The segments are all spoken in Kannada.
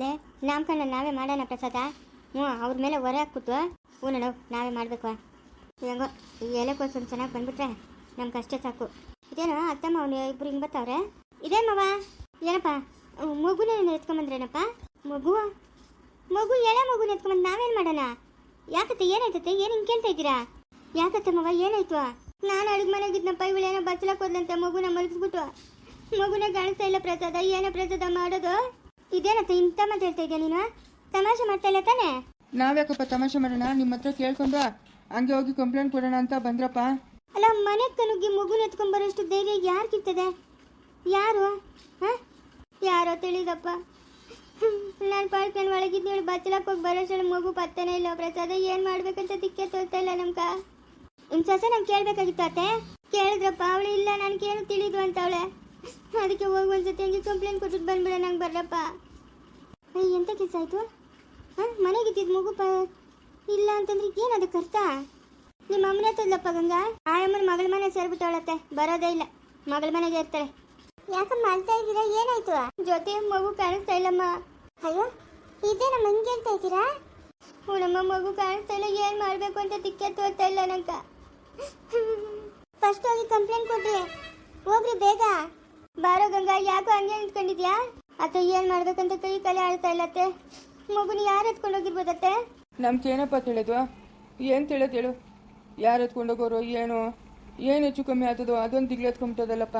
ಲೇ ನಾಮಕರಣ ನಾವೇ ಮಾಡೋಣ ಪ್ರಸಾದ. ಹ್ಞೂ, ಅವ್ರ ಮೇಲೆ ಹೊರೆ ಹಾಕ್ಬಿಟ್ಟು ಹ್ಞೂ ನೋಡು, ನಾವೇ ಮಾಡಬೇಕು. ಹೆಂಗೋ, ಈ ಎಲೆಕೋಸು ಒಂದು ಚೆನ್ನಾಗಿ ಬಂದ್ಬಿಟ್ರೆ ನಮ್ಗೆ ಅಷ್ಟೇ ಸಾಕು. ಇದೇನೋ ಅತ್ತಮ್ಮ ಅವನು ಇಬ್ಬರು ಹಿಂಗೆ ಬರ್ತಾವ್ರೆ ಇದೇ ಮವ. ಏನಪ್ಪ ಮಗುನ ಎತ್ಕೊಂಬಂದ್ರೇನಪ್ಪ? ಮಗು? ಮಗು, ಎಳೆ ಮಗುನ ಎತ್ಕೊಂಬಂದು ನಾವೇನು ಮಾಡೋಣ? ಯಾಕತ್ತೆ, ಏನಾಯ್ತತ್ತೆ? ಏನು ಹಿಂಗೆ ಕೇಳ್ತಾ ಇದ್ದೀರಾ? ಯಾಕತ್ತೆ ಮವ, ಏನಾಯ್ತು? ನಾನು ಅಡುಗೆ ಮನೆಗಿದ್ನಪ್ಪ ಇವಳೇನೋ ಬಚ್ಚಲಕ್ಕೆ ಹೋದ್ಲಂತೆ, ಮಗುನ ಮಲಗಿಸ್ಬಿಟ್ಟು. ಮಗುನ ಕಾಣಿಸ್ತಾ ಇಲ್ಲ ಪ್ರಸಾದ, ಏನೋ ಪ್ರಸಾದ ಮಾಡೋದು? ಇದೇನತ್ತ ಇಂಥ ಮಾತಾಡ್ತಾ ಹೇಳ್ತಾ ಇದೆಯಾ ನೀನು? ತಮಾಷೆ ಮಾಡ್ತಾ ಇಲ್ಲ ತಾನೇ? ನಾವ್ಯಾಕಪ್ಪ ತಮಾಷೆ ಮಾಡೋಣ? ನಿಮ್ಮ ಹತ್ರ ಕೇಳ್ಕೊಂಡು ಹಂಗೆ ಹೋಗಿ ಕಂಪ್ಲೇಂಟ್ ಕೊಡೋಣ ಅಂತ ಬಂದ್ರಪ್ಪ. ಅಲ್ಲ ಮನೆ ಕನುಗಿ ಮಗುನ ಎತ್ಕೊಂಡ್ ಬರೋಷ್ಟು ಧೈರ್ಯ ಯಾರಿಗಿರ್ತದೆ ಯಾರು? ಹ? ಯಾರೋ ತಿಳಿದಪ್ಪ. ನಾನು ಪಾರ್ಕ್ ನಾನು ಒಳಗಿದ್ದು ಬಚ್ಚಲಕ್ಕೆ ಹೋಗಿ ಬರೋಷ್ಟು ಮಗು ಪತ್ತನೇ ಇಲ್ಲ. ಪ್ರಸಾದ ಏನು ಮಾಡ್ಬೇಕಂತ ದಿಕ್ಕೆ ತೋರ್ತಾ ಇಲ್ಲ ನಮ್ಗ. ನಿಮ್ಮ ಸೊಸೆ ನಂಗೆ ಕೇಳ್ಬೇಕಾಗಿತ್ತು ಅತ್ತೆ? ಕೇಳಿದ್ರಪ್ಪ ಅವಳು ಇಲ್ಲ ನನಗೇನು ತಿಳಿದು ಅಂತ ಅವಳೆ? ಅದಕ್ಕೆ ಹೋಗಿ ಒಂದ್ಸತಿ ಹಂಗೆ ಕಂಪ್ಲೇಂಟ್ ಕೊಟ್ಟು ಬಂದ್ಬಿಡ ನಂಗೆ ಬರ್ರಪ್ಪ. ಅಯ್ಯ, ಎಂತ ಕೆಲಸ ಆಯಿತು? ಹಾಂ ಮನೆಗಿದ್ದಿದ್ದು ಮಗು ಪ ಇಲ್ಲ ಅಂತಂದ್ರೆ ಏನು ಅದಕ್ಕೆ ಅರ್ಥ ನಿಮ್ಮ ಅಮ್ಮನೇ ತದ್ಲಪ್ಪ ಗಂಗಾ? ಆಯಮ್ಮನ ಮಗಳ ಮನೆ ಸೇರ್ಬಿಟ್ಟವಳತ್ತೆ ಬರೋದೇ ಇಲ್ಲ ಮಗಳ ಮನೆಗೆ ಇರ್ತಾಳೆ. ಯಾಕಮ್ಮ ಮಾಡ್ತಾ ಇದ್ದೀರಾ? ಏನಾಯ್ತು? ಜೊತೆ ಮಗು ಕಾಣಿಸ್ತಾ ಇಲ್ಲಮ್ಮ. ಅಯ್ಯೋ ಇದೇ ನಮ್ಮ ಹಂಗೆ ಹೇಳ್ತಾ ಇದ್ದೀರಾ? ನಮ್ಮ ಮಗು ಕಾಣಿಸ್ತಾ ಇಲ್ಲ ಏನು ಮಾಡಬೇಕು ಅಂತ ತಿಕ್ಕೆ ತೋರ್ತಾ ಇಲ್ಲ ನಂಗೆ. ಫಸ್ಟ್ ಹೋಗಿ ಕಂಪ್ಲೇಂಟ್ ಕೊಡ್ರಿ. ಹೋಗ್ರಿ ಬೇಗ. ಬಾರೋ ಗಂಗಾ ಯಾಕೋ ಹಂಗೆ ನಿಂತ್ಕೊಂಡಿದ್ಯಾ? ಅತ್ತೆ ಏನ್ ಮಾಡ್ಬೇಕಂತ ಕೈ ಕಲೆ ಆಡ್ತಾ ಇಲ್ಲತ್ತೆ ಮಗುನ ಯಾರು ಎತ್ಕೊಂಡು ಹೋಗಿರ್ಬೋದತ್ತೆ ನಮ್ಗೆ ಏನಪ್ಪ ತಿಳಿದು? ಏನು ತಿಳಿದು ಹೇಳು? ಯಾರು ಎತ್ಕೊಂಡೋಗೋರು ಏನು? ಏನು ಹೆಚ್ಚು ಕಮ್ಮಿ ಆಗ್ತದೋ ಅದೊಂದು ದಿಗ್ಲು ಎತ್ಕೊಂಬಿಟ್ಟದಲ್ಲಪ್ಪ.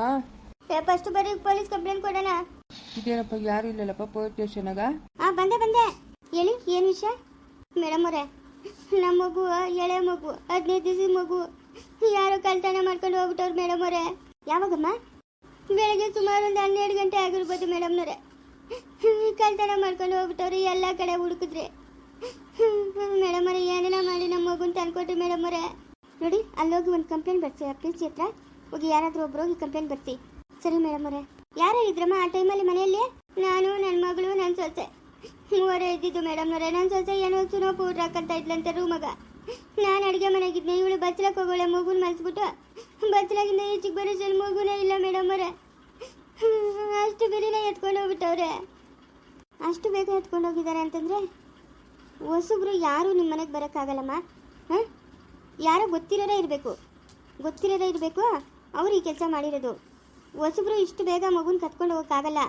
ಫಸ್ಟ್ ಬರೀ ಪೊಲೀಸ್ ಕಂಪ್ಲೇಂಟ್ ಕೊಡೋಣ. ಇದೇನಪ್ಪ ಯಾರು ಇಲ್ಲಲ್ಲಪ್ಪ ಪೊಲೀಸ್ ಸ್ಟೇಷನಾಗ ಆ ಬಂದೆ ಬಂದೆ. ಹೇಳಿ ಏನು ವಿಷಯ? ಮೇಡಮ್ ಅವರೇ ನಮ್ಮ ಮಗು ಎಳೆ ಮಗು ಹದಿನೈದು ದಿವಸ ಮಗು. ಯಾರೋ ಕಳ್ತನ ಮಾಡ್ಕೊಂಡು ಹೋಗ್ಬಿಟ್ಟವ್ರು ಮೇಡಮ್ ಅವರೇ. ಯಾವಾಗಮ್ಮ? ಬೆಳಗ್ಗೆ ಸುಮಾರು ಒಂದು ಹನ್ನೆರಡು ಗಂಟೆ ಆಗಿರ್ಬೋದು ಮೇಡಮ್ನವ್ರೆ. ಕಳ್ತನ ಮಾಡ್ಕೊಂಡು ಹೋಗ್ಬಿಟ್ಟವ್ರು, ಎಲ್ಲ ಕಡೆ ಹುಡುಕಿದ್ರಿ. ಮೇಡಮ್ ಅವರೇ ಏನೆಲ್ಲ ಮಾಡಿ ನಮ್ಮ ಮಗುನ ತಂದ್ಕೊಟ್ರಿ ಮೇಡಮ್ ಅವರೇ ನೋಡಿ, ಅಲ್ಲೋಗಿ ಒಂದು ಕಂಪ್ಲೇಂಟ್ ಬರ್ತೀರಾ ಪ್ಲೀಸ್ ಹತ್ರ ಹೋಗಿ ಯಾರಾದರೂ ಒಬ್ರು ಹೋಗಿ ಕಂಪ್ಲೇಂಟ್ ಬರ್ತಿ ಸರಿ ಮೇಡಮ್ ಅವರೇ ಯಾರು ಇದ್ರಮ್ಮ ಆ ಟೈಮಲ್ಲಿ ಮನೆಯಲ್ಲಿ? ನಾನು ನನ್ನ ಮಗಳು ನನ್ನ ಸೊಸೆ. ಮೂವರೇ ಇದ್ದಿದ್ದು ಮೇಡಮ್ನವರೇ ನನ್ನ ಸೊಸೆ ಏನೋ ಸುನೋ ಪೌಡ್ರ್ ಹಾಕಂತ ಇದ್ಲಂತೆ, ರೂಮಗ. ನಾನು ಅಡುಗೆ ಮನೆಗಿದ್ದೆ, ಇವಳು ಬಚ್ಚಲಕ್ಕೆ ಹೋಗೋಳೆ, ಮಗುನ ಮಲ್ಸ್ಬಿಟ್ಟು. ಬಚ್ಚಲಾಗಿಂದ ಈಚೆಗೆ ಬರೋ ಮಗುನೇ ಇಲ್ಲ ಮೇಡಮ್ ಅವರೇ. ಅಷ್ಟು ಬಿರಿನ ಎತ್ಕೊಂಡು ಹೋಗ್ಬಿಟ್ಟವ್ರೆ. ಅಷ್ಟು ಬೇಗ ಎತ್ಕೊಂಡು ಹೋಗಿದ್ದಾರೆ ಅಂತಂದರೆ, ಹೊಸಬ್ರು ಯಾರೂ ನಿಮ್ಮ ಮನೆಗೆ ಬರೋಕ್ಕಾಗಲ್ಲಮ್ಮ ಹಾಂ? ಯಾರೋ ಗೊತ್ತಿರೋರೇ ಇರಬೇಕು. ಗೊತ್ತಿರೋರೇ ಇರಬೇಕು, ಅವ್ರು ಈ ಕೆಲಸ ಮಾಡಿರೋದು. ಹೊಸಬ್ರು ಇಷ್ಟು ಬೇಗ ಮಗುನ ಕತ್ಕೊಂಡು ಹೋಗೋಕ್ಕಾಗಲ್ಲ.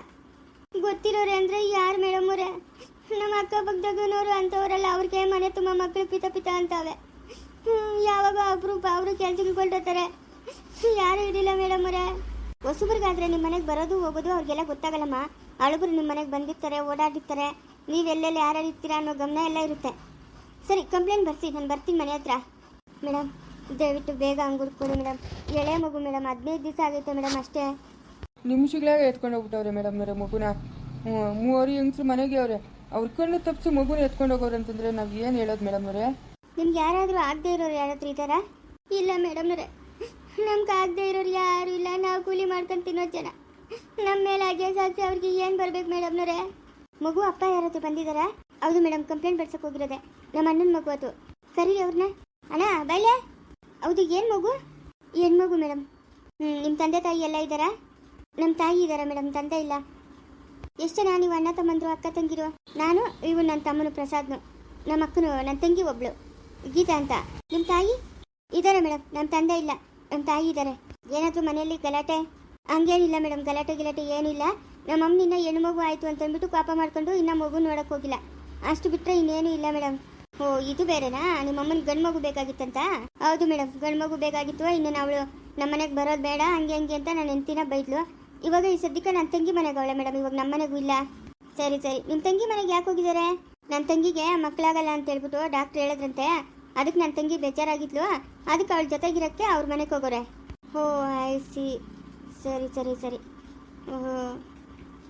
ಗೊತ್ತಿರೋರೆ ಅಂದರೆ ಯಾರು ಮೇಡಮ್ ಅವರೇ? ನಮ್ಮ ಅಕ್ಕಪಕ್ಕದಾಗನವರು ಅಂಥವರೆಲ್ಲ ಅವ್ರಿಗೆ ಮನೆ ತುಂಬ ಮಕ್ಕಳು ಪಿತ ಪಿತ ಅಂತಾವೆ. ಯಾವಾಗ ಅಪರೂಪ ಅವರು ಕೆಲ್ಸಕ್ಕೆ ಕೊಟ್ಟಿರ್ತಾರೆ ಯಾರು ಇರಲಿಲ್ಲ ಮೇಡಮ್ ಅವರೇ. ಹೊಸಬ್ರಿಗಾದ್ರೆ ನಿಮ್ಮ ಮನೆಗೆ ಬರೋದು ಹೋಗೋದು ಅವ್ರಿಗೆಲ್ಲ ಗೊತ್ತಾಗಲ್ಲಮ್ಮ. ಹಳಬರು ನಿಮ್ಮ ಮನೆಗೆ ಬಂದಿರ್ತಾರೆ ಓಡಾಡಿರ್ತಾರೆ ನೀವೆಲ್ಲೆಲ್ಲಿ ಯಾರ್ಯಾರು ಇರ್ತೀರಾ ಅನ್ನೋ ಗಮನ ಎಲ್ಲ ಇರುತ್ತೆ. ಸರಿ, ಕಂಪ್ಲೇಂಟ್ ಬರ್ಸಿ, ನಾನು ಬರ್ತೀನಿ ಮನೆ ಹತ್ರ. ಮೇಡಮ್, ದಯವಿಟ್ಟು ಬೇಗ ಹಂಗೆ ಹುಡ್ಕೊಡಿ ಮೇಡಮ್. ಎಳೆ ಮಗು ಮೇಡಮ್, ಹದಿನೈದು ದಿವಸ ಆಗೈತೆ ಮೇಡಮ್ ಅಷ್ಟೇ. ನಿಮಿಷಗಳಾಗ ಎತ್ಕೊಂಡು ಹೋಗ್ಬಿಟ್ಟವ್ರೆ ಮೇಡಮ್ ಅವರೇ ಮಗುನ. ಮೂವರು ಹೆಂಗಸ್ರು ಮನೆಗೆ ಅವ್ರೆ. ಅವ್ರ ಕಣ್ಣು ತಪ್ಪಿಸಿ ಮಗುನ ಎತ್ಕೊಂಡು ಹೋಗೋರು ಅಂತಂದ್ರೆ ನಾವು ಏನು ಹೇಳೋದು ಮೇಡಮ್ ಅವರೇ? ನಿಮ್ಗೆ ಯಾರಾದರೂ ಆಗದೆ ಇರೋರು ಯಾರಾದ್ರೂ ಇದ್ದಾರಾ? ಇಲ್ಲ ಮೇಡಮ್ನವ್ರೆ ನಮ್ಗೆ ಆಗದೆ ಇರೋರು ಯಾರು ಇಲ್ಲ. ನಾವು ಕೂಲಿ ಮಾಡ್ಕೊಂಡು ತಿನ್ನೋ ಜನ. ನಮ್ಮ ಮೇಲೆ ಹಾಗೆ ಸಾಧಿಸಿ ಅವ್ರಿಗೆ ಏನು ಬರ್ಬೇಕು ಮೇಡಮ್ನವರೇ ಮಗು, ಅಪ್ಪ ಯಾರಾದ್ರೂ ಬಂದಿದ್ದಾರಾ ಹೌದು ಮೇಡಮ್ ಕಂಪ್ಲೇಂಟ್ ಬರ್ಸಕ್ಕೆ ಹೋಗಿರೋದೆ. ನಮ್ಮ ಅಣ್ಣನ ಮಗು ಅದು. ಸರಿ ಅವ್ರನ್ನ ಅಣ್ಣ ಬೈಲೆ ಹೌದು, ಏನು ಮಗು? ಏನು ಮಗು ಮೇಡಮ್ ನಿಮ್ಮ ತಂದೆ ತಾಯಿ ಎಲ್ಲ ಇದ್ದಾರಾ? ನಮ್ಮ ತಾಯಿ ಇದ್ದಾರಾ ಮೇಡಮ್ ತಂದೆ ಇಲ್ಲ. ಎಷ್ಟು ನಾನು ನೀವು ಅಣ್ಣ ತಮ್ಮಂದ್ರು ಅಕ್ಕ ತಂಗಿರು? ನಾನು ಇವು ನನ್ನ ತಮ್ಮನು ಪ್ರಸಾದ್ನು. ನಮ್ಮ ಅಕ್ಕನು ನನ್ನ ತಂಗಿ ಒಬ್ಳು. ಗೀತಾ ಅಂತ. ನಿಮ್ಮ ತಾಯಿ? ಇದ್ದಾರೆ ಮೇಡಮ್ ನಮ್ಮ ತಂದೆ ಇಲ್ಲ. ನಮ್ಮ ತಾಯಿ ಇದ್ದಾರೆ ಏನಾದರೂ ಮನೆಯಲ್ಲಿ ಗಲಾಟೆ? ಹಂಗೇನಿಲ್ಲ ಮೇಡಮ್ ಗಲಾಟೆ, ಗಿಲಾಟೆ ಏನಿಲ್ಲ. ನಮ್ಮ ಅಮ್ಮನಿನ್ನ ಹೆಣ್ಣು ಮಗು ಆಯಿತು ಅಂತ ಅಂದ್ಬಿಟ್ಟು ಪಾಪ ಮಾಡ್ಕೊಂಡು ಇನ್ನ ಮಗು ನೋಡೋಕೆ ಹೋಗಿಲ್ಲ. ಅಷ್ಟು ಬಿಟ್ಟರೆ ಇನ್ನೇನು ಇಲ್ಲ ಮೇಡಮ್ ಓ ಇದು ಬೇರೆನಾ? ನಿಮ್ಮ ಅಮ್ಮನ ಗಂಡು ಮಗು ಬೇಕಾಗಿತ್ತಂತ? ಹೌದು ಮೇಡಮ್ ಗಂಡು ಮಗು ಬೇಕಾಗಿತ್ತು ಇನ್ನು ಅವಳು ನಮ್ಮ ಮನೆಗೆ ಬರೋದು ಬೇಡ. ಹಂಗೆ ಹಂಗೆ ಅಂತ ನಾನು ಹೆಂಡ್ತಿನ ಬೈದ್ಲು. ಇವಾಗ ಈ ಸದ್ಯಕ್ಕೆ ನನ್ನ ತಂಗಿ ಮನೆಗೆ ಅವಳೆ ಮೇಡಮ್, ಇವಾಗ ನಮ್ಮ ಮನೆಗೂ ಇಲ್ಲ. ಸರಿ ಸರಿ. ನಿಮ್ಮ ತಂಗಿ ಮನೆಗೆ ಯಾಕೆ ಹೋಗಿದ್ದಾರೆ? ನನ್ನ ತಂಗಿಗೆ ಮಕ್ಕಳಾಗಲ್ಲ ಅಂತ ಹೇಳ್ಬಿಟ್ಟು ಡಾಕ್ಟ್ರ್ ಹೇಳಿದ್ರಂತೆ. ಅದಕ್ಕೆ ನನ್ನ ತಂಗಿ ಬೇಜಾರಾಗಿದ್ಲು. ಅದಕ್ಕೆ ಅವಳ ಜೊತೆಗಿರೋಕ್ಕೆ ಅವ್ರ ಮನೆಗೆ ಹೋಗೋರೆ. ಓ ಐ ಸಿ ಸರಿ ಸರಿ ಸರಿ. ಓಹೋ.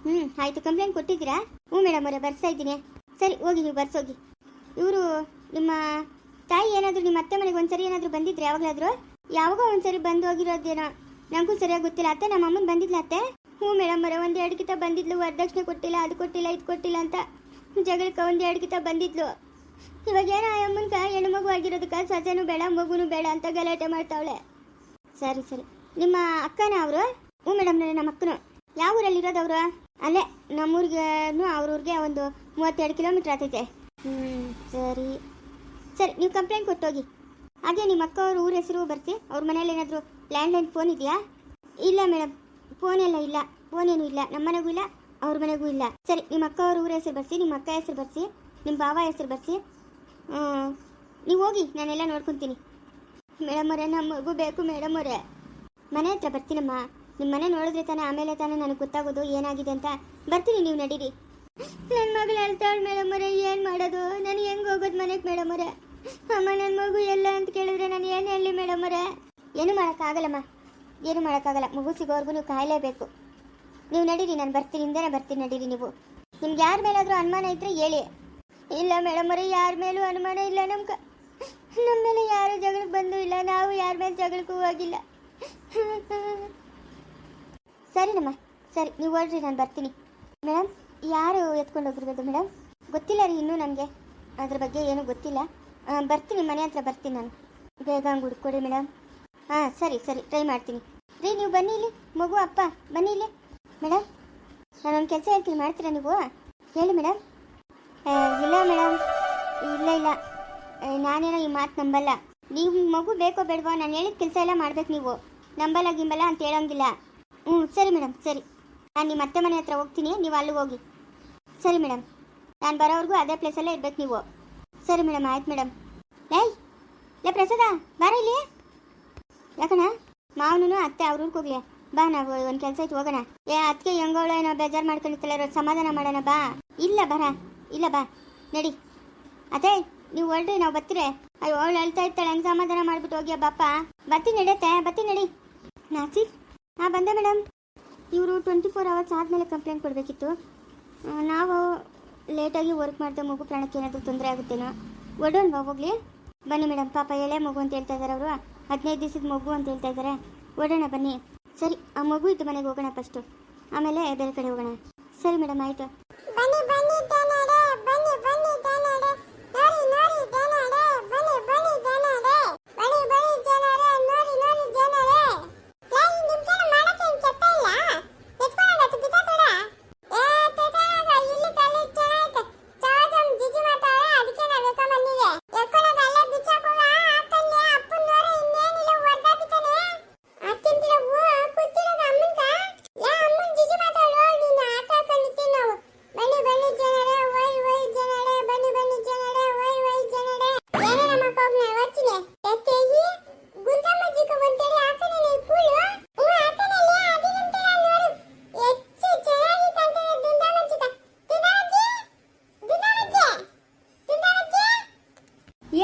ಹ್ಞೂ ಆಯಿತು. ಕಂಪ್ಲೇಂಟ್ ಕೊಟ್ಟಿದ್ದೀರಾ? ಹ್ಞೂ ಮೇಡಮ್ ಅವರೇ ಬರ್ಸ್ತಾ ಇದ್ದೀನಿ. ಸರಿ, ಹೋಗಿ, ನೀವು ಬರ್ಸೋಗಿ ಇವರು ನಿಮ್ಮ ತಾಯಿ ಏನಾದರೂ ನಿಮ್ಮ ಅತ್ತೆ ಮನೆಗೆ ಒಂದ್ಸರಿ ಏನಾದರೂ ಬಂದಿದ್ರೆ ಯಾವಾಗಲಾದರೂ? ಯಾವಾಗ ಒಂದ್ಸರಿ ಬಂದು ಹೋಗಿರೋದೇನೋ. ನನಗೂ ಸರಿಯಾಗಿ ಗೊತ್ತಿಲ್ಲ ಅತ್ತೆ, ನಮ್ಮ ಅಮ್ಮನ ಬಂದಿದ್ಲ ಅತ್ತೆ. ಹ್ಞೂ ಮೇಡಮ್ ಅವರ ಒಂದು ಎರಡು ಕಿತ ಬಂದಿದ್ಲು, ವರದಕ್ಷಿಣೆ ಕೊಟ್ಟಿಲ್ಲ, ಅದು ಕೊಟ್ಟಿಲ್ಲ, ಇದು ಕೊಟ್ಟಿಲ್ಲ ಅಂತ ಜಗಳಕ್ಕೆ ಒಂದು ಎರಡು ಕಿತ ಬಂದಿದ್ಲು. ಇವಾಗ ಏನೋ ಆ ಅಮ್ಮನ್ಕ ಹೆಣ್ಣು ಮಗು ಆಗಿರೋದಕ್ಕೆ ಸಜೆನೂ ಬೇಡ, ಮಗುನು ಬೇಡ ಅಂತ ಗಲಾಟೆ ಮಾಡ್ತಾವಳೆ. ಸರಿ ಸರಿ. ನಿಮ್ಮ ಅಕ್ಕನ ಅವರು? ಹ್ಞೂ ಮೇಡಮ್ ನಮ್ಮ ಅಕ್ಕನು. ಯಾವ ಊರಲ್ಲಿ ಅವರು ಅಲ್ಲೇ ನಮ್ಮೂರಿಗೆ ಅವ್ರೂರಿಗೆ ಒಂದು ಮೂವತ್ತೆರಡು ಕಿಲೋಮೀಟ್ರ್ ಆಗ್ತೈತೆ ಹ್ಞೂ, ಸರಿ. ಸರಿ, ನೀವು ಕಂಪ್ಲೇಂಟ್ ಕೊಟ್ಟೋಗಿ. ಹಾಗೆ ನಿಮ್ಮ ಅಕ್ಕ ಅವ್ರ ಊರ ಹೆಸರು ಬರ್ತಿ ಅವ್ರ ಮನೇಲಿ ಏನಾದರೂ ಲ್ಯಾಂಡ್ಲೈನ್ ಫೋನ್ ಇದೆಯಾ? ಇಲ್ಲ ಮೇಡಮ್ ಎಲ್ಲ ಇಲ್ಲ. ಫೋನ್ ಏನೂ ಇಲ್ಲ. ನಮ್ಮ ಮನೆಗೂ ಇಲ್ಲ, ಅವ್ರ ಮನೆಗೂ ಇಲ್ಲ. ಸರಿ, ನಿಮ್ಮ ಅಕ್ಕ ಅವ್ರ ಊರ ಹೆಸರು ಬರ್ಸಿ, ನಿಮ್ಮ ಅಕ್ಕ ಹೆಸರು ಬರ್ಸಿ, ನಿಮ್ಮ ಭಾವ ಹೆಸರು ಬರ್ಸಿ. ನೀವು ಹೋಗಿ, ನಾನೆಲ್ಲ ನೋಡ್ಕೊತೀನಿ. ಮೇಡಮ್ ಅವರೇ ನಮ್ಮ ಮಗು ಬೇಕು ಮೇಡಮ್ ಅವರೇ. ಮನೆ ಹತ್ರ ಬರ್ತೀನಮ್ಮ. ನಿಮ್ಮ ಮನೆ ನೋಡಿದ್ರೆ ತಾನೇ, ಆಮೇಲೆ ತಾನೇ ನನಗೆ ಗೊತ್ತಾಗೋದು, ಏನಾಗಿದೆ ಅಂತ. ಬರ್ತೀನಿ, ನೀವು ನಡೀರಿ. ನನ್ನ ಮಗಳು ಅಳ್ತಾಳೆ ಮೇಡಮ್ ಅವರೇ, ಏನು ಮಾಡೋದು? ನಾನು ಹೆಂಗೆ ಹೋಗೋದು ಮನೆಗೆ ಮೇಡಮ್ ಅವರೇ? ಅಮ್ಮ ನನ್ನ ಮಗು ಎಲ್ಲ ಅಂತ ಕೇಳಿದ್ರೆ ನಾನು ಏನು ಹೇಳಿ ಮೇಡಮ್ ಅವರೇ? ಏನು ಮಾಡೋಕ್ಕಾಗಲ್ಲಮ್ಮ. ಏನು ಮಾಡೋಕ್ಕಾಗಲ್ಲ. ಮಗು ಸಿಗೋವರೆಗೂ ನೀವು ಕಾಯಲೇಬೇಕು. ನೀವು ನಡೀರಿ, ನಾನು ಬರ್ತೀನಿ ಹಿಂದೆನೇ ಬರ್ತೀನಿ, ನಡೀರಿ ನೀವು. ನಿಮ್ಗೆ ಯಾರ ಮೇಲಾದರೂ ಅನುಮಾನ ಇದ್ದರೆ ಹೇಳಿ. ಇಲ್ಲ ಮೇಡಮ್ ಅವರೇ, ಯಾರ ಮೇಲೂ ಅನುಮಾನ ಇಲ್ಲ ನಮ್ಗೆ. ನಮ್ಮ ಮೇಲೆ ಯಾರು ಜಗಳಕ್ಕೆ ಬಂದು ಇಲ್ಲ, ನಾವು ಯಾರ ಮೇಲೆ ಜಗಳಕ್ಕೂ ಹೋಗಿಲ್ಲ. ಸರಿನಮ್ಮ, ಸರಿ, ನೀವು ಹೊರಡ್ರಿ, ನಾನು ಬರ್ತೀನಿ. ಮೇಡಮ್, ಯಾರು ಎತ್ಕೊಂಡು ಹೋಗಿರ್ಬೋದು ಮೇಡಮ್? ಗೊತ್ತಿಲ್ಲ ರೀ ಇನ್ನೂ ನನಗೆ ಅದ್ರ ಬಗ್ಗೆ ಏನೂ ಗೊತ್ತಿಲ್ಲ. ಬರ್ತೀನಿ, ಮನೆ ಹತ್ರ ಬರ್ತೀನಿ ನಾನು. ಬೇಗ ಹಂಗೆ ಹುಡ್ಕೊಡಿ ಮೇಡಮ್. ಹಾಂ, ಸರಿ ಸರಿ ಟ್ರೈ ಮಾಡ್ತೀನಿ. ರೀ, ನೀವು ಬನ್ನಿ ಇಲ್ಲಿ. ಮಗು, ಅಪ್ಪ, ಬನ್ನಿ ಇಲ್ಲಿ. ಮೇಡಮ್ ನಾನೊಂದು ಕೆಲಸ ಹೇಳ್ತೀನಿ. ಮಾಡ್ತೀರಾ ನೀವು? ಹೇಳಿ ಮೇಡಮ್ ಇಲ್ಲ ಮೇಡಮ್ ಇಲ್ಲ ಇಲ್ಲ. ನಾನೇನೋ ಈ ಮಾತು ನಂಬಲ್ಲ. ನೀವು ಮಗು ಬೇಕೋ ಬೇಡವೋ, ನಾನು ಹೇಳಿದ ಕೆಲಸ ಎಲ್ಲ ಮಾಡ್ಬೇಕು ನೀವು. ನಂಬಲ್ಲ, ಗಿಂಬಲ್ಲ ಅಂತ ಹೇಳೋಂಗಿಲ್ಲ. ಹ್ಞೂ ಸರಿ ಮೇಡಮ್ ಸರಿ. ನಾನು ನಿಮ್ಮ ಅತ್ತೆ ಮನೆ ಹತ್ರ ಹೋಗ್ತೀನಿ. ನೀವು ಅಲ್ಲಿಗೆ ಹೋಗಿ. ಸರಿ ಮೇಡಮ್ ನಾನು ಬರೋವರೆಗೂ ಅದೇ ಪ್ಲೇಸಲ್ಲೇ ಇರ್ಬೇಕು ನೀವು. ಸರಿ ಮೇಡಮ್ ಆಯ್ತು ಮೇಡಮ್ ಲೈ ಲೇ, ಪ್ರಸಾದ, ಬಾರ ಇಲ್ಲಿ. ಯಾಕಣ್ಣ? ಮಾವನು ಅತ್ತೆ ಅವ್ರ ಊರಿಗೆ ಹೋಗ್ಲಿ. ಬಾ ನಾವು ಒಂದು ಕೆಲಸ ಇತ್ತು ಹೋಗೋಣ. ಏ ಅದಕ್ಕೆ ಹೆಂಗೋಳ ಏನೋ ಬೇಜಾರು ಮಾಡ್ಕೊಂಡಿತ್ತಲ್ಲ ಇರೋ ಸಮಾಧಾನ ಮಾಡೋಣ, ಬಾ. ಇಲ್ಲ, ಬರ. ಇಲ್ಲ, ಬಾ. ನಡಿ. ಅದೇ ನೀವು ಹೊರಡ್ರಿ, ನಾವು ಬರ್ತೀರಿ ಅಯ್ಯೋ, ಅವಳು ಹೇಳ್ತಾ ಇರ್ತಾಳೆ, ಹೆಂಗೆ ಸಮಾಧಾನ ಮಾಡ್ಬಿಟ್ಟು ಹೋಗ್ಯ ಬಾಪ. ಬತ್ತಿ ನಡೆಯುತ್ತೆ ಬತ್ತಿ ನಡಿ. ನಾಸಿ? ಹಾಂ, ಬಂದೆ ಮೇಡಮ್ ಇವರು ಟ್ವೆಂಟಿ ಫೋರ್ ಅವರ್ಸ್ ಆದಮೇಲೆ ಕಂಪ್ಲೇಂಟ್ ಕೊಡಬೇಕಿತ್ತು. ನಾವು ಲೇಟಾಗಿ ವರ್ಕ್ ಮಾಡಿದೆ, ಮಗು ಪ್ರಾಣಕ್ಕೆ ಏನಾದರೂ ತೊಂದರೆ ಆಗುತ್ತೇನೋ. ಒಡೋಣ ಹೋಗ್ಲಿ. ಬನ್ನಿ ಮೇಡಮ್ ಪಾಪ, ಎಳೆ ಮಗು ಅಂತ ಹೇಳ್ತಾ ಇದ್ದಾರೆ ಅವರು. ಹದಿನೈದು ದಿವಸದ ಮಗು ಅಂತ ಹೇಳ್ತಾ ಇದ್ದಾರೆ. ಓಡೋಣ ಬನ್ನಿ. ಸರಿ, ಆ ಮಗು ಇದ್ದು ಮನೆಗೆ ಹೋಗೋಣ ಫಸ್ಟು ಆಮೇಲೆ ಬೇರೆ ಕಡೆ ಹೋಗೋಣ. ಸರಿ ಮೇಡಮ್ ಆಯಿತು.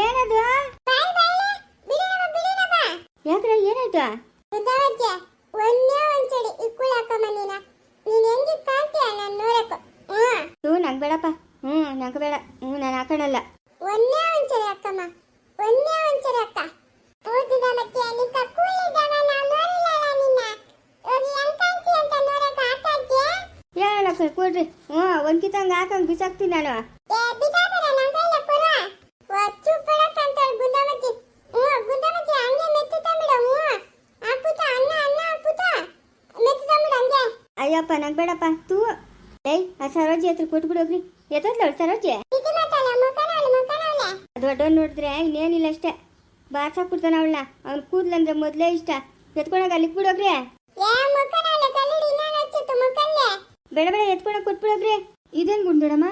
ಏನದು? ಯಾಕ್ರೆ ಏನಾಯ್ತು ದುಂದಾಮಜ್ಜಿ ಒಂದೇ ಒಂದ್ಸಡಿ ಇಕ್ಕುಳು ಹಾಕಮ್ಮ ನೀನ ನೀನ್ ಹೆಂಗಿ ಕಾಣ್ತೀಯ? ನಾನು ನೋಡಕ್ಕೆ. ಹ್ಞೂ. ಹ್ಞೂ ನಂಗೆ ಬೇಡಪ್ಪ. ಹ್ಞೂ ನಂಗೆ ಬೇಡ. ಹ್ಞೂ ನಾನು ಹಾಕೊಳ್ಳಲ್ಲ. ಒಂದೇ ಒಂದ್ಸರಿ ಅಕ್ಕಮ್ಮ ಒಂದೇ ಒಂದ್ಸರಿ ಅಕ್ಕ ಓದಿದ ಮತ್ತೆ ನಿಂತ ಕೂಲಿದ್ದಾನ ನಾನು ನೋಡಿಲ್ಲಲ್ಲ ನಿನ್ನ. ಹೋಗಿ ಹೆಂಗ್ ಕಾಣ್ತಿ ಅಂತ ಹೇಳಲ್ಲ ಸರ್ ಕೊಡ್ರಿ. ಹ್ಞೂ ಒಂದು ಕಿತ್ತಂಗೆ ಹಾಕಂಗೆ ಬಿಸಾಕ್ತೀನಿ ನಾನು ಏ ಬಿಸಾಕರ ನನ್ನ ಕೈಲ ಕೊರ ಒಚ್ಚು ಪಡಕ್ ಅಂತ ಗುಂಡಮಚ್ಚಿ ಹ್ಞೂ ಗುಂಡಮಚ್ಚಿ ಹಂಗೆ ಮೆತ್ತುತ್ತ ಬಿಡ ಹ್ಞೂ ಹಾಕ್ಬಿಟ್ಟ ಅನ್ನ ಅನ್ನ ಹಾಕ್ಬಿಟ್ಟ ಮೆತ್ತುತ್ತ ಬಿಡ ಹಂಗೆ ಅಯ್ಯಪ್ಪ, ನಂಗೆ ಬೇಡಪ್ಪ. ತೂ. ಏಯ್, ಆ ಸರೋಜಿ ಹತ್ರ ಕೊಟ್ಬಿಡು ಹೋಗ್ರಿ. ಎತ್ತೋದ್ಲವಳು ಸರೋಜಿ? ದೊಡ್ಡವನ್ ನೋಡಿದ್ರೆ ಇನ್ನೇನಿಲ್ಲ ಅಷ್ಟೇ. ಕೊಡ್ತಾನ ಅವಳನ್ನ. ಅವ್ನ ಕೂದ್ಲಂದ್ರೆ ಮೊದಲೇ ಇಷ್ಟ. ಎತ್ಕೊಳಕ್ ಅಲ್ಲಿ ಬಿಡೋಗ್ರಿ ಬೇಡ ಬೇಡ ಎತ್ಕೊಳಕ್ ಕೊಟ್ಬಿಡೋಗ್ರಿ ಇದೇನು ಗುಂಡಡಮ್ಮ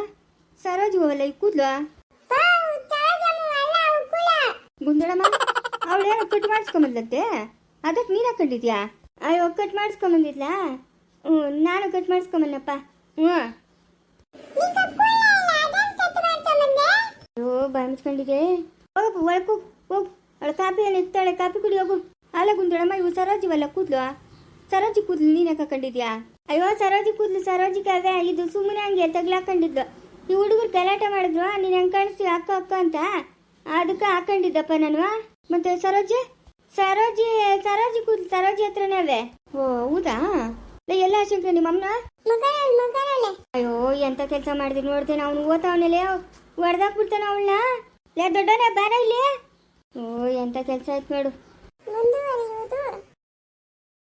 ಸರೋಜಿ ಹೋಗಲ್ಲ ಈ ಕೂದ್ಲು? ಅವಳೇನೋ ಗುಂಡಡಮ್ಮ ಅವಳು ಏನೋ ಕಟ್ ಮಾಡಿಸ್ಕೊಂಬಂದತ್ತೆ ಅದಕ್ಕೆ ನೀನು ಹಾಕೊಂಡಿದ್ಯಾ? ಅಯ್ಯೋ, ಕಟ್ ಮಾಡಿಸ್ಕೊಂಬಂದಿದ್ಲಾ? ಹ್ಞೂ ನಾನು ಕಟ್ ಮಾಡಿಸ್ಕೊಂಬನ್ನಪ್ಪ ಹ್ಞೂ. ಓ ಬಾಯ್ ಮುಚ್ಕೊಂಡಿದೆ ಹೋಗಪ್ಪ ಒಳಕು ಹೋಗು ಹೋಗು. ಅವಳು ಕಾಪಿ ಏನು ಇರ್ತಾಳೆ ಕಾಪಿ ಕುಡಿ ಹೋಗು. ಅಲ್ಲ ಗುಂದಳಮ್ಮ ಇವು ಸರೋಜಿವಲ್ಲ ಕೂದ್ಲು? ಸರೋಜಿ ಕೂದ್ಲು ನೀನೇ ಹಾಕೊಂಡಿದ್ಯಾ ಅಯ್ಯೋ ಸರೋಜಿ ಕೂದ್ಲು ಸರೋಜಿ ಕವೆ ಇದು ಸುಮ್ಮನೆ ಹಂಗೆ ತಗ್ಲಾಕೊಂಡಿದ್ದು ಈ ಹುಡುಗರು ಗಲಾಟೆ ಮಾಡಿದ್ರು ನೀನು ಹೆಂಗೆ ಕಾಣಿಸ್ತೀವಿ ಅಕ್ಕ ಅಕ್ಕ ಅಂತ? ಅದಕ್ಕೆ ಹಾಕೊಂಡಿದ್ದಪ್ಪ ನಾನು. ಮತ್ತೆ ಸರೋಜಿ? ಸರೋಜಿ ಸರೋಜಿ ಕೂದ್ಲು ಸರೋಜಿ ಹತ್ರನೇ ಅವೇ. ಓ ಹೌದಾ? ಲೇ, ಎಲ್ಲ ಶಂಕರ ನಿಮ್ಮ ಅಮ್ಮನ ಅಯ್ಯೋ ಎಂತ ಕೆಲಸ ಮಾಡಿದ್ರಿ ನೋಡ್ತೇನೆ ಅವನು ಓದ್ತಾವನಲ್ಲೇ ಹೊಡೆದಾಕ್ಬಿಡ್ತಾನ ಅವಳನ್ನ. ಲೇ ದೊಡ್ಡವನೇ ಬಾರ ಇಲ್ಲಿ. ಓ ಎಂತ ಕೆಲಸ ಆಯ್ತು ನೋಡು.